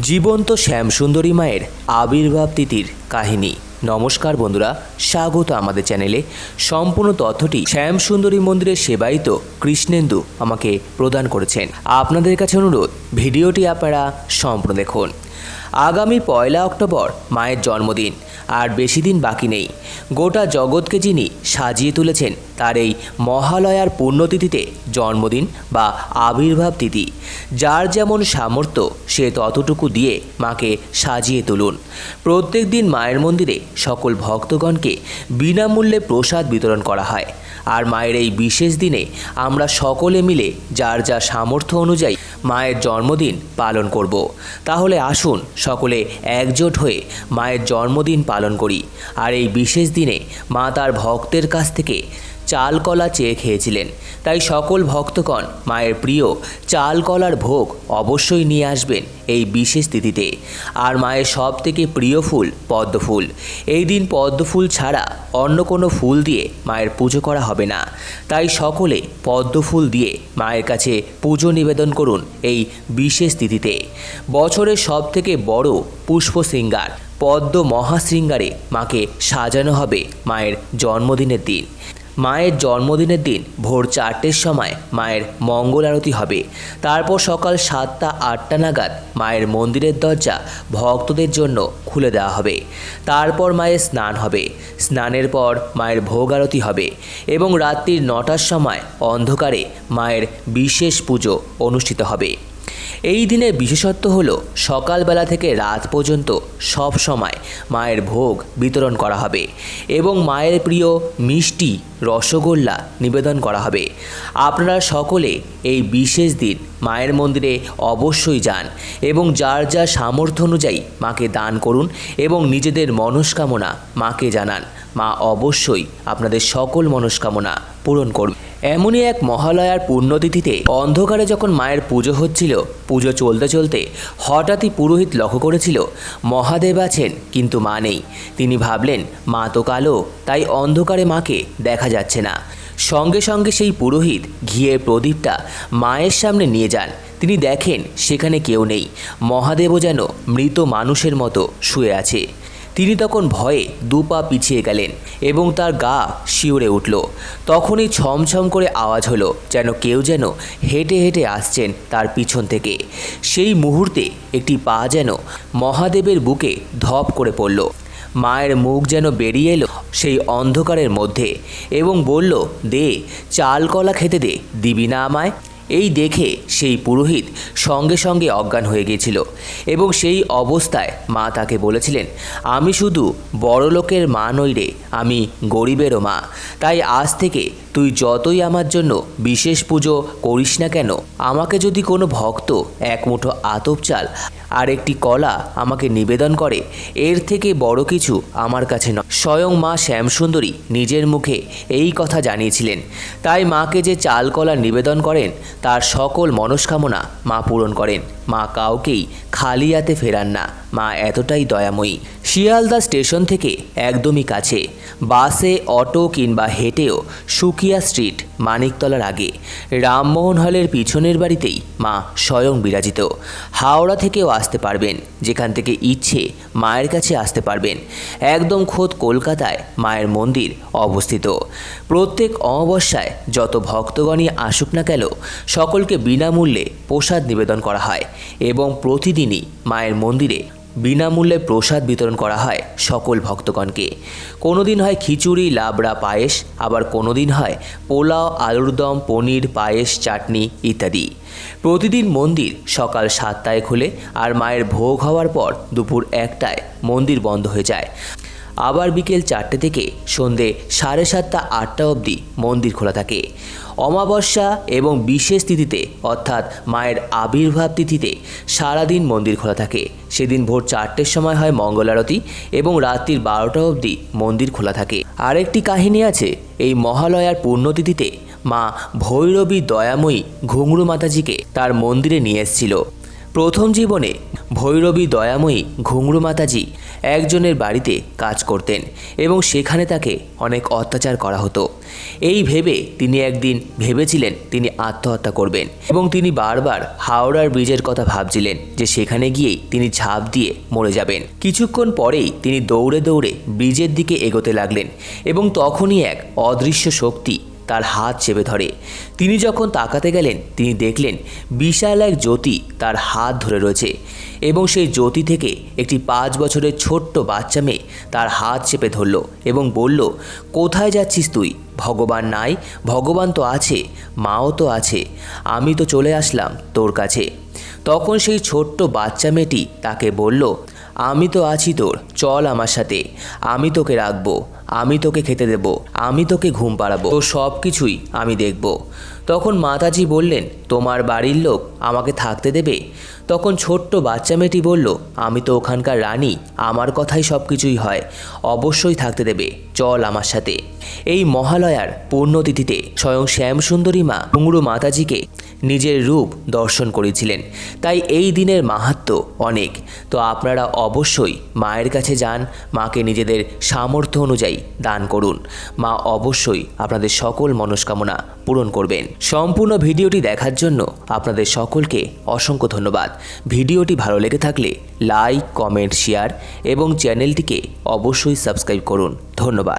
জীবন্ত শ্যামসুন্দরী মায়ের আবির্ভাব তিথির কাহিনী। নমস্কার বন্ধুরা, স্বাগত আমাদের চ্যানেলে। সম্পূর্ণ তথ্যটি শ্যামসুন্দরী মন্দিরের সেবায়িত কৃষ্ণেন্দু আমাকে প্রদান করেছেন। আপনাদের কাছে অনুরোধ, ভিডিওটি আপনারা সম্পূর্ণ দেখুন। আগামী পয়লা অক্টোবর মায়ের জন্মদিন, আর বেশি দিন বাকি নেই। গোটা জগৎকে যিনি সাজিয়ে তুলেছেন, তার এই মহালয়ার পুণ্যতিথিতে জন্মদিন বা আবির্ভাব তিথি, যার যেমন সামর্থ্য, সে ততটুকু দিয়ে মাকে সাজিয়ে তুলুন। প্রত্যেক দিন মায়ের মন্দিরে সকল ভক্তগণকে বিনামূল্যে প্রসাদ বিতরণ করা হয়। আর মায়ের এই বিশেষ দিনে আমরা সকলে মিলে যার যা সামর্থ্য অনুযায়ী মায়ের জন্মদিন পালন করব। তাহলে আসুন সকলে একজোট হয়ে মায়ের জন্মদিন পালন করি। আর এই বিশেষ দিনে মা তার ভক্তের কাছ থেকে চাল কলা চেয়ে খেয়েছিলেন। তাই সকল ভক্তগণ, মায়ের প্রিয় চাল কলার ভোগ অবশ্যই নিয়ে আসবেন এই বিশেষ তিথিতে। আর মায়ের সব থেকে প্রিয় ফুল পদ্ম ফুল এই দিন পদ্ম ফুল ছাড়া অন্য কোনো ফুল দিয়ে মায়ের পুজো করা হবে না। তাই সকলে পদ্ম ফুল দিয়ে মায়ের কাছে পুজো নিবেদন করুন এই বিশেষ তিথিতে। বছরের সব থেকে বড় পুষ্প শৃঙ্গার, পদ্ম মহাশৃঙ্গারে মাকে সাজানো হবে মায়ের জন্মদিনের দিন। মায়ের জন্মদিনের দিন ভোর চারটের সময় মায়ের মঙ্গল আরতি হবে। তারপর সকাল সাতটা, আটটা নাগাদ মায়ের মন্দিরের দরজা ভক্তদের জন্য খুলে দেওয়া হবে। তারপর মায়ের স্নান হবে। স্নানের পর মায়ের ভোগ আরতি হবে এবং রাত্রির নটার সময় অন্ধকারে মায়ের বিশেষ পুজো অনুষ্ঠিত হবে। এই দিনের বিশেষত্ব হলো সকালবেলা থেকে রাত পর্যন্ত সব সময় মায়ের ভোগ বিতরণ করা হবে এবং মায়ের প্রিয় মিষ্টি, রসগোল্লা নিবেদন করা হবে। আপনারা সকলে এই বিশেষ দিন মায়ের মন্দিরে অবশ্যই যান এবং যার যা সামর্থ্য অনুযায়ী মাকে দান করুন এবং নিজেদের মনস্কামনা মাকে জানান। মা অবশ্যই আপনাদের সকল মনস্কামনা পূরণ করবে। এমনই এক মহালয়ার পুণ্যতিথিতে অন্ধকারে যখন মায়ের পুজো হচ্ছিল, পুজো চলতে চলতে হঠাৎই পুরোহিত লক্ষ্য করেছিল, মহাদেব আছেন, কিন্তু মা নেই। তিনি ভাবলেন, মা তো কালো, তাই অন্ধকারে মাকে দেখা যাচ্ছে না। সঙ্গে সঙ্গে সেই পুরোহিত ঘিয়ের প্রদীপটা মায়ের সামনে নিয়ে যান। তিনি দেখেন, সেখানে কেউ নেই। মহাদেবও যেন মৃত মানুষের মতো শুয়ে আছে। তিনি তখন ভয়ে দু পা পিছিয়ে গেলেন এবং তার গা শিউরে উঠল। তখনই ছমছম করে আওয়াজ হলো যেন কেউ যেন হেঁটে হেঁটে আসছেন তার পিছন থেকে। সেই মুহূর্তে একটি পা যেন মহাদেবের বুকে ধপ করে পড়ল। মায়ের মুখ যেন বেরিয়ে এলো সেই অন্ধকারের মধ্যে এবং বলল, দে, চাল কলা খেতে দে, দিবি না আমায়? এই দেখে সেই পুরোহিত সঙ্গে সঙ্গে অজ্ঞান হয়ে গিয়েছিল এবং সেই অবস্থায় মা তাকে বলেছিলেন, আমি শুধু বড়লোকের মা নই রে, আমি গরিবেরও মা। তাই আজ থেকে তুই যতই আমার জন্য বিশেষ পুজো করিস না কেন, আমাকে যদি কোনো ভক্ত এক মুঠো আতপ চাল আর একটি কলা আমাকে নিবেদন করে, এর থেকে বড় কিছু আমার কাছে নয়। স্বয়ং মা শ্যামসুন্দরী নিজের মুখে এই কথা জানিয়েছিলেন। তাই মাকে যে চাল কলা নিবেদন করেন তার সকল মনস্কামনা মা পূরণ করেন। মা কাউকেই খালি হাতে ফেরান না। মা এতটাই দয়াময়ী। শিয়ালদা স্টেশন থেকে একদমই কাছে। বাসে, অটো কিংবা হেঁটেও সুকিয়া স্ট্রিট। মানিকতলার আগে রামমোহন হলের পিছনের বাড়িতেই মা স্বয়ং বিরাজিত। হাওড়া থেকেও আসতে পারবেন, যেখান থেকে ইচ্ছে মায়ের কাছে আসতে পারবেন। একদম খোদ কলকাতায় মায়ের মন্দির অবস্থিত। প্রত্যেক অমাবস্যায় যত ভক্তগণই আসুক না কেন, সকলকে বিনামূল্যে প্রসাদ নিবেদন করা হয় এবং প্রতিদিনই মায়ের মন্দিরে বিনামূল্যে প্রসাদ বিতরণ করা হয় সকল ভক্তগণকে। কোনো দিন হয় খিচুড়ি, লাবড়া, পায়েস, আবার কোনোদিন হয় পোলাও, আলুর দম, পনির, পায়েস, চাটনি ইত্যাদি। প্রতিদিন মন্দির সকাল সাতটায় খুলে আর মায়ের ভোগ হওয়ার পর দুপুর একটায় মন্দির বন্ধ হয়ে যায়। আবার বিকেল চারটে থেকে সন্ধে সাড়ে সাতটা, আটটা অবধি মন্দির খোলা থাকে। অমাবস্যা এবং বিশেষ তিথিতে, অর্থাৎ মায়ের আবির্ভাব তিথিতে, সারাদিন মন্দির খোলা থাকে। সেদিন ভোর চারটের সময় হয় মঙ্গল আরতি এবং রাত্রির বারোটা অবধি মন্দির খোলা থাকে। আরেকটি কাহিনী আছে, এই মহালয়ার পুণ্যতিথিতে মা ভৈরবী দয়াময়ী ঘুঙরু মাতাজিকে তার মন্দিরে নিয়ে এসেছিল। প্রথম জীবনে ভৈরবী দয়াময়ী ঘুঙরু মাতাজি একজনের বাড়িতে কাজ করতেন এবং সেখানে তাকে অনেক অত্যাচার করা হতো। এই ভেবে তিনি একদিন ভেবেছিলেন তিনি আত্মহত্যা করবেন এবং তিনি বারবার হাওড়ার ব্রিজের কথা ভাবছিলেন যে সেখানে গিয়েই তিনি ঝাঁপ দিয়ে মরে যাবেন। কিছুক্ষণ পরেই তিনি দৌড়ে দৌড়ে ব্রিজের দিকে এগোতে লাগলেন এবং তখনই এক অদৃশ্য শক্তি তার হাত চেপে ধরে। তিনি যখন তাকাতে গেলেন, তিনি দেখলেন বিশাল এক জ্যোতি তার হাত ধরে রয়েছে এবং সেই জ্যোতি থেকে একটি পাঁচ বছরের ছোট্ট বাচ্চা মেয়ে তার হাত চেপে ধরল এবং বলল, কোথায় যাচ্ছিস তুই? ভগবান নাই, ভগবান তো আছে, মাও তো আছে, আমি তো চলে আসলাম তোর কাছে। তখন সেই ছোট্ট বাচ্চা মেয়েটি তাকে বলল, আমি তো আছি তোর, চল আমার সাথে, আমি তোকে রাখব। আমি তোকে খেতে দেব, আমি তোকে ঘুম পাড়াবো তো সব কিছুই আমি দেখব। তখন মাতাজি বললেন, তোমার বাড়ির লোক আমাকে থাকতে দেবে? তখন ছোট্ট বাচ্চা মেয়েটি বলল, আমি তো ওখানকার রানী, আমার কথাই সব কিছুই হয়, অবশ্যই থাকতে দেবে, চল আমার সাথে। এই মহালয়ার পূর্ণতিথিতে স্বয়ং শ্যামসুন্দরী মা ঘুঙরু মাতাজিকে নিজের রূপ দর্শন করেছিলেন। তাই এই দিনের মাহাত্ম অনেক। তো আপনারা অবশ্যই মায়ের কাছে যান, মাকে নিজেদের সামর্থ্য অনুযায়ী দান করুন। মা অবশ্যই আপনাদের সকল মনস্কামনা পূরণ করবেন। সম্পূর্ণ ভিডিওটি দেখার জন্য আপনাদের সকলকে অসংখ্য ধন্যবাদ। ভিডিওটি ভালো লেগে থাকলে লাইক, কমেন্ট, শেয়ার এবং চ্যানেলটিকে অবশ্যই সাবস্ক্রাইব করুন। ধন্যবাদ।